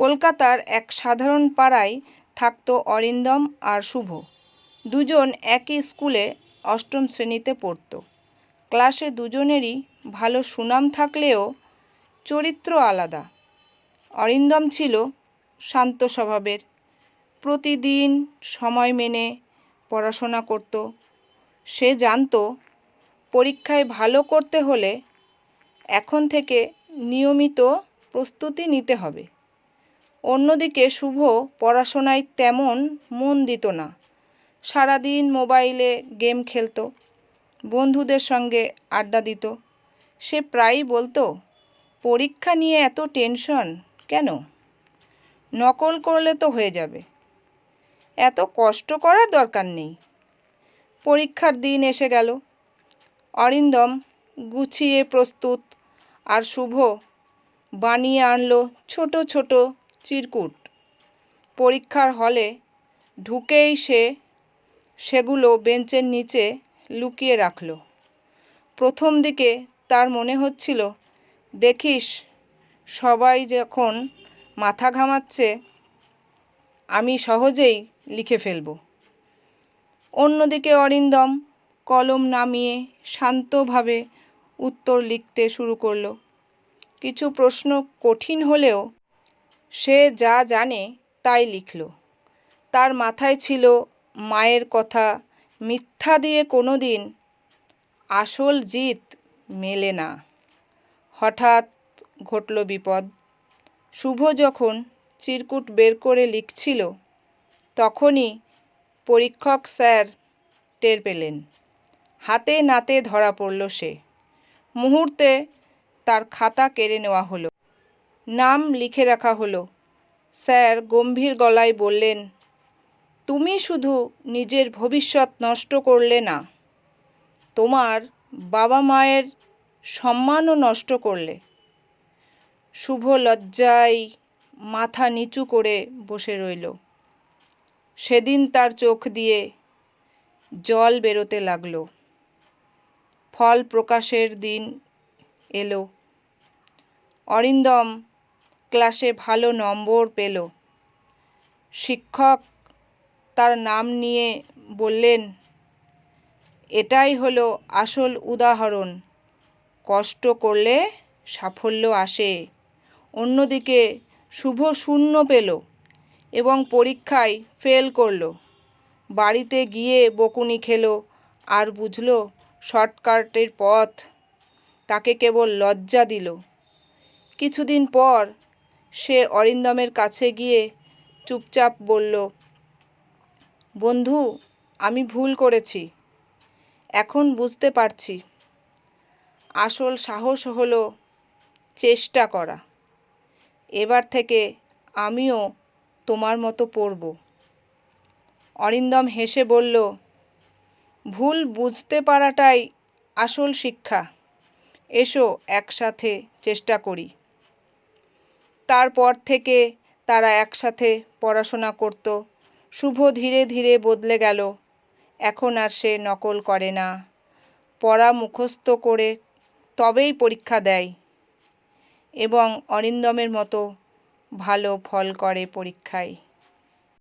কলকাতার এক সাধারণ পাড়ায় থাকতো অরিন্দম আর শুভ। দুজন একই স্কুলে অষ্টম শ্রেণীতে পড়তো। ক্লাসে দুজনেরই ভালো সুনাম থাকলেও চরিত্র আলাদা। অরিন্দম ছিল শান্ত স্বভাবের, প্রতিদিন সময় মেনে পড়াশোনা করত। সে জানতো, পরীক্ষায় ভালো করতে হলে এখন থেকে নিয়মিত প্রস্তুতি নিতে হবে। অন্যদিকে শুভ পড়াশোনায় তেমন মন দিত না। সারাদিন মোবাইলে গেম খেলতো, বন্ধুদের সঙ্গে আড্ডা দিত। সে প্রায়ই বলতো, পরীক্ষা নিয়ে এত টেনশন কেন? নকল করলে তো হয়ে যাবে। এত কষ্ট করার দরকার নেই। পরীক্ষার দিন এসে গেল। অরিন্দম গুছিয়ে প্রস্তুত আর শুভ বানিয়ে আনলো ছোট ছোট চিরকুট। পরীক্ষার হলে ঢুকেই সে সেগুলো বেঞ্চের নিচে লুকিয়ে রাখল। প্রথম দিকে তার মনে হচ্ছিল, দেখিস, সবাই যখন মাথা ঘামাচ্ছে, আমি সহজেই লিখে ফেলব। অন্যদিকে অরিন্দম কলম নামিয়ে শান্তভাবে উত্তর লিখতে শুরু করল। কিছু প্রশ্ন কঠিন হলেও সে যা জানে তাই লিখল। তার মাথায় ছিল মায়ের কথা, মিথ্যা দিয়ে কোনো দিন আসল জিত মেলে না। হঠাৎ ঘটল বিপদ। শুভ যখন চিরকুট বের করে লিখছিল, তখনই পরীক্ষক স্যার টের পেলেন। হাতে নাতে ধরা পড়ল সে। মুহূর্তে তার খাতা কেড়ে নেওয়া হলো। নাম লিখে রাখা হলো। স্যার গম্ভীর গলায় বললেন, তুমি শুধু নিজের ভবিষ্যৎ নষ্ট করলে না, তোমার বাবা মায়ের সম্মানও নষ্ট করলে। শুভ লজ্জায় মাথা নিচু করে বসে রইল। সেদিন তার চোখ দিয়ে জল বেরোতে লাগল। ফল প্রকাশের দিন এলো। অরিন্দম ক্লাসে ভালো নম্বর পেল। শিক্ষক তার নাম নিয়ে বললেন, এটাই হলো আসল উদাহরণ। কষ্ট করলে সাফল্য আসে। অন্যদিকে শুভ শূন্য পেল এবং পরীক্ষায় ফেল করল। বাড়িতে গিয়ে বকুনি খেলো আর বুঝলো শর্টকাটের পথ। তাকে কেবল লজ্জা দিল। কিছুদিন পর সে অরিন্দমের কাছে গিয়ে চুপচাপ বলল, বন্ধু, আমি ভুল করেছি। এখন বুঝতে পারছি। আসল সাহস হলো চেষ্টা করা। এবার থেকে আমিও তোমার মতো পড়ব। অরিন্দম হেসে বলল, ভুল বুঝতে পারাটাই আসল শিক্ষা। এসো একসাথে চেষ্টা করি। তারপর থেকে তারা একসাথে পড়াশোনা করত। শুভ ধীরে ধীরে বদলে গেল। এখন আর সে নকল করে না। পড়া মুখস্থ করে তবেই পরীক্ষা দেয় এবং অরিন্দমের মতো ভালো ফল করে পরীক্ষায়।